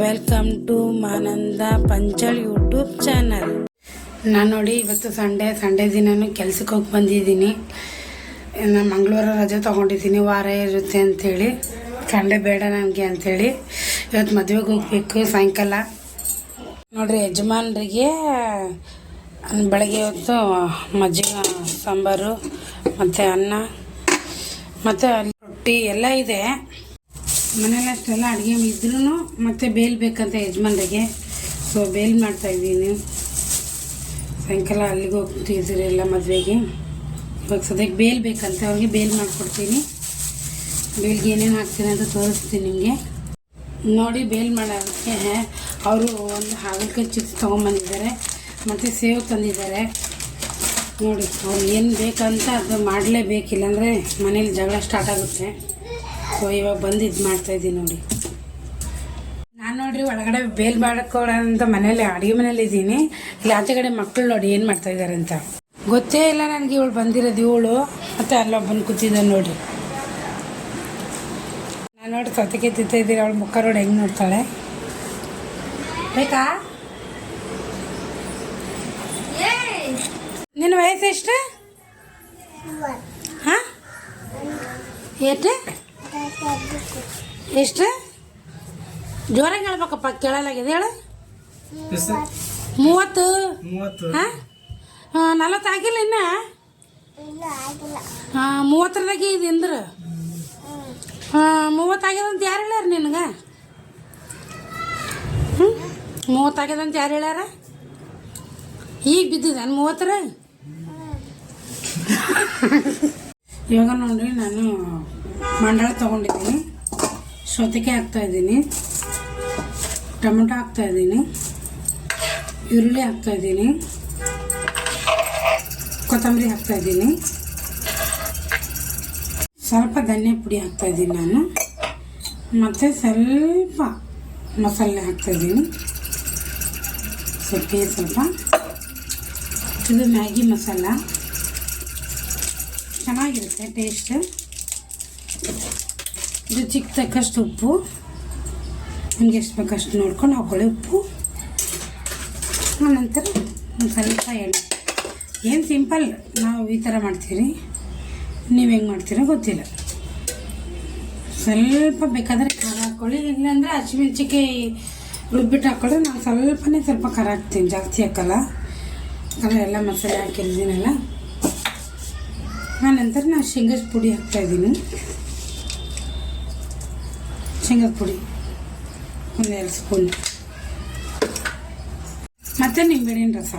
Welcome to ಮಾನಂದ ಪಂಚಳ್ YouTube channel ನಾನು ನೋಡಿ ಇವತ್ತು ಸಂಡೇ ಸಂಡೇ ದಿನನೂ ಕೆಲ್ಸಕ್ಕೆ ಹೋಗಿ ಬಂದಿದ್ದೀನಿ. ನಾನು ಮಂಗಳವಾರ ರಜೆ ತೊಗೊಂಡಿದ್ದೀನಿ, ವಾರ ಇರುತ್ತೆ ಅಂಥೇಳಿ ಸಂಡೇ ಬೇಡ ನನಗೆ ಅಂಥೇಳಿ ಇವತ್ತು ಮದುವೆಗೆ ಹೋಗ್ಬೇಕು, ಸಾಯಂಕಾಲ. ನೋಡಿರಿ ಯಜಮಾನ್ರಿಗೆ ಬೆಳಗ್ಗೆ ಹೊತ್ತು ಮಜ್ಜಿಗೆ, ಸಾಂಬಾರು, ಮತ್ತು ಅನ್ನ, ಮತ್ತು ರೊಟ್ಟಿ ಎಲ್ಲ ಇದೆ. ಮನೇಲಿ ಅಷ್ಟೆಲ್ಲ ಅಡುಗೆ ಇದ್ರೂ ಮತ್ತೆ ಬೇಲ್ ಬೇಕಂತ ಯಜಮಾನ್ರಿಗೆ. ಸೊ ಬೇಲ್ ಮಾಡ್ತಾ ಇದ್ದೀನಿ. ಸಾಯಂಕಾಲ ಅಲ್ಲಿಗೆ ಹೋಗ್ತಿದ್ದೀರಿ ಎಲ್ಲ ಮದುವೆಗೆ. ಇವಾಗ ಸದ್ಯಕ್ಕೆ ಬೇಲ್ ಬೇಕಂತ ಅವ್ರಿಗೆ ಬೇಲ್ ಮಾಡಿಕೊಡ್ತೀನಿ. ಬೇಲ್ಗೆ ಏನೇನು ಹಾಕ್ತೀನಿ ಅಂತ ತೋರಿಸ್ತೀನಿ ನಿಮಗೆ. ನೋಡಿ, ಬೇಲ್ ಮಾಡೋದಕ್ಕೆ ಅವರು ಒಂದು ಹಾಗಲಕಾಯಿ ಚಿಪ್ಸ್ ತೊಗೊಂಬಂದಿದ್ದಾರೆ. ಮತ್ತು ಸೇವ್ ತಂದಿದ್ದಾರೆ. ನೋಡಿ, ಅವ್ರು ಏನು ಬೇಕಂತ ಅದು ಮಾಡಲೇಬೇಕಿಲ್ಲ ಅಂದರೆ ಮನೇಲಿ ಜಗಳ ಸ್ಟಾರ್ಟ್ ಆಗುತ್ತೆ. ಸೊ ಇವಾಗ ಬಂದು ಇದು ಮಾಡ್ತಾಯಿದ್ದೀನಿ ನೋಡಿ. ನಾನು ನೋಡ್ರಿ ಒಳಗಡೆ ಬೇಲ್ ಮಾಡ್ಕೊಡೋಂಥ ಮನೇಲಿ, ಅಡುಗೆ ಮನೇಲಿ ಇದ್ದೀನಿ ಇಲ್ಲಿ ಆಚೆ ಕಡೆ ಮಕ್ಕಳು ನೋಡಿ ಏನು ಮಾಡ್ತಾ ಇದ್ದಾರೆ ಅಂತ. ಗೊತ್ತೇ ಇಲ್ಲ ನನಗೆ ಇವಳು ಬಂದಿರೋದು, ಇವಳು ಮತ್ತು ಅಲ್ಲೊಬ್ಬನ ಕೂತಿದ್ದಾನೆ ನೋಡ್ರಿ. ನಾನು ನೋಡಿ ಸೊತ್ತಿಗೆ ತಿಂತ ಇದ್ದೀರಿ, ಅವಳು ಮುಖ ನೋಡಿ ಹೆಂಗೆ ನೋಡ್ತಾಳೆ. ಬೇಕಾ? ನಿನ್ನ ವಯಸ್ಸು ಎಷ್ಟು? ಹಾಂ? ಎಷ್ಟು? ಜೋರಾಗಿ ಹೇಳ್ಬೇಕಪ್ಪ ಕೇಳಲಾಗಿದೆ ಹೇಳು. ಮೂವತ್ತು. ಹಾಂ? ನಲವತ್ತು ಆಗಿಲ್ಲ ಇನ್ನ? ಹಾಂ ಮೂವತ್ತರದಾಗೆ ಇದೆ ಅಂದ್ರೆ. ಹಾಂ ಆಗಿದೆ ಅಂತ ಯಾರು ಹೇಳ್ಯಾರ ನಿನಗೆ? ಹ್ಞೂ ಆಗಿದೆ ಅಂತ ಯಾರು ಹೇಳ್ಯಾರ? ಈಗ ಬಿದ್ದಿದೆ ಮೂವತ್ತರ? ಇವಾಗ ನೋಡ್ರಿ ನಾನು ಮಂಡಳ ತೊಗೊಂಡಿದ್ದೀನಿ. ಸೌತೆಕಾಯಿ ಹಾಕ್ತಾ ಇದ್ದೀನಿ. ಟೊಮೆಟೊ ಹಾಕ್ತಾ ಇದ್ದೀನಿ. ಈರುಳ್ಳಿ ಹಾಕ್ತಾ ಇದ್ದೀನಿ. ಕೊತ್ತಂಬರಿ ಹಾಕ್ತಾ ಇದ್ದೀನಿ. ಸ್ವಲ್ಪ ಧನಿಯಾ ಪುಡಿ ಹಾಕ್ತಾಯಿದ್ದೀನಿ ನಾನು. ಮತ್ತು ಸ್ವಲ್ಪ ಮಸಾಲೆ ಹಾಕ್ತಾಯಿದ್ದೀನಿ ಸ್ವಲ್ಪ ಸ್ವಲ್ಪ. ಇದು ಮ್ಯಾಗಿ ಮಸಾಲ. ಚೆನ್ನಾಗಿರುತ್ತೆ ಟೇಸ್ಟ್ ಚಿಕ್ಕ ತಕ್ಕಷ್ಟು ಉಪ್ಪು. ನಿಮ್ಗೆ ಎಷ್ಟು ಬೇಕಷ್ಟು ನೋಡ್ಕೊಂಡು ಹಾಕೊಳ್ಳಿ ಉಪ್ಪು. ಆನಂತರ ಸ್ವಲ್ಪ ಎಣ್ಣೆ. ಏನು ಸಿಂಪಲ್ ನಾವು ಈ ಥರ ಮಾಡ್ತೀರಿ? ನೀವು ಹೆಂಗೆ ಮಾಡ್ತೀರೋ ಗೊತ್ತಿಲ್ಲ. ಸ್ವಲ್ಪ ಬೇಕಾದರೆ ಖಾರ ಹಾಕ್ಕೊಳ್ಳಿ ಇಲ್ಲಾಂದರೆ ಹಸಿಮೆಣ್ಸಿಕಾಯಿ ರುಬ್ಬಿಟ್ಟು ಹಾಕ್ಕೊಳ್ಳಿ ನಾನು ಸ್ವಲ್ಪನೇ ಸ್ವಲ್ಪ ಖಾರ ಹಾಕ್ತೀನಿ, ಜಾಸ್ತಿ ಹಾಕಲ್ಲ. ಖಾರ ಎಲ್ಲ ಮಸಾಲೆ ಹಾಕಿರ್ತೀನಲ್ಲ. ಆನಂತರ ನಾನು ಶೇಂಗಾದ ಪುಡಿ ಹಾಕ್ತಾಯಿದ್ದೀನಿ ಶೇಂಗಾದ ಪುಡಿ. ಒಂದೆರಡು ಸ್ಪೂನ್. ಮತ್ತು ನಿಂಬೆಹಣ್ಣಿನ ರಸ.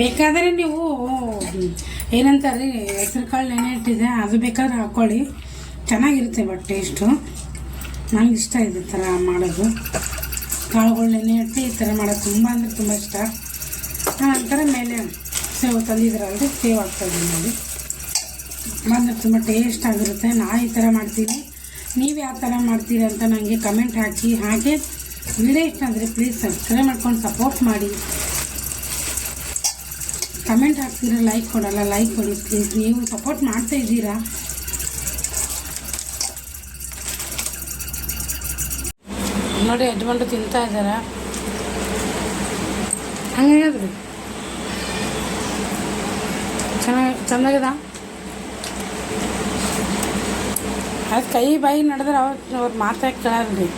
ಬೇಕಾದರೆ ನೀವು, ಏನಂತಾರೆ ಹೆಸರು ಕಾಳು ನೆನೆ ಇಟ್ಟಿದೆ, ಅದು ಬೇಕಾದ್ರೆ ಹಾಕ್ಕೊಳ್ಳಿ ಚೆನ್ನಾಗಿರುತ್ತೆ ಬಟ್ ಟೇಸ್ಟು. ನನಗೆ ಇಷ್ಟ ಇದೆ ಥರ ಮಾಡೋದು. ಕಾಳುಗಳು ನೆನೆ ಇಟ್ಟು ಈ ಥರ ಮಾಡೋದು ತುಂಬ ಅಂದರೆ ತುಂಬ ಇಷ್ಟ. ನಂತರ ಮೇಲೆ ಸೇವು ತಂದಿದ್ರಲ್ರಿ ಸೇವ್ ಹಾಕ್ತಾಯಿದ್ದೀನಿ ನೋಡಿ ಬಂದರೆ ತುಂಬ ಟೇಸ್ಟ್ ಆಗಿರುತ್ತೆ. ನಾ ಈ ಥರ ಮಾಡ್ತೀನಿ. ನೀವು ಯಾವ ಥರ ಮಾಡ್ತೀರಿ ಅಂತ ನನಗೆ ಕಮೆಂಟ್ ಹಾಕಿ. ಹಾಗೆ ವಿಡಿಯೋ ಇಷ್ಟ ಅಂದರೆ ಪ್ಲೀಸ್ ಸಬ್ಸ್ಕ್ರೈಬ್ ಮಾಡ್ಕೊಂಡು ಸಪೋರ್ಟ್ ಮಾಡಿ. ಕಮೆಂಟ್ ಹಾಕ್ತೀರ ಲೈಕ್ ಕೊಡಲ್ಲ. ಲೈಕ್ ಕೊಡಿ ಪ್ಲೀಸ್ ನೀವು ಸಪೋರ್ಟ್ ಮಾಡ್ತಾ ಇದ್ದೀರಾ? ನೋಡಿ ಯಜಮಾನ್ರು ತಿಂತಾ ಇದ್ದಾರೆ. ಹಂಗೆ ಹೇಳಿದ್ರಿ ಚೆನ್ನಾಗಿದೆ ಅದು ಕೈ ಬಾಯಿ ನಡೆದ್ರೆ ಅವ್ರು ಅವ್ರು ಮಾತಾಗಿ ಕೇಳಲ್ರಿ.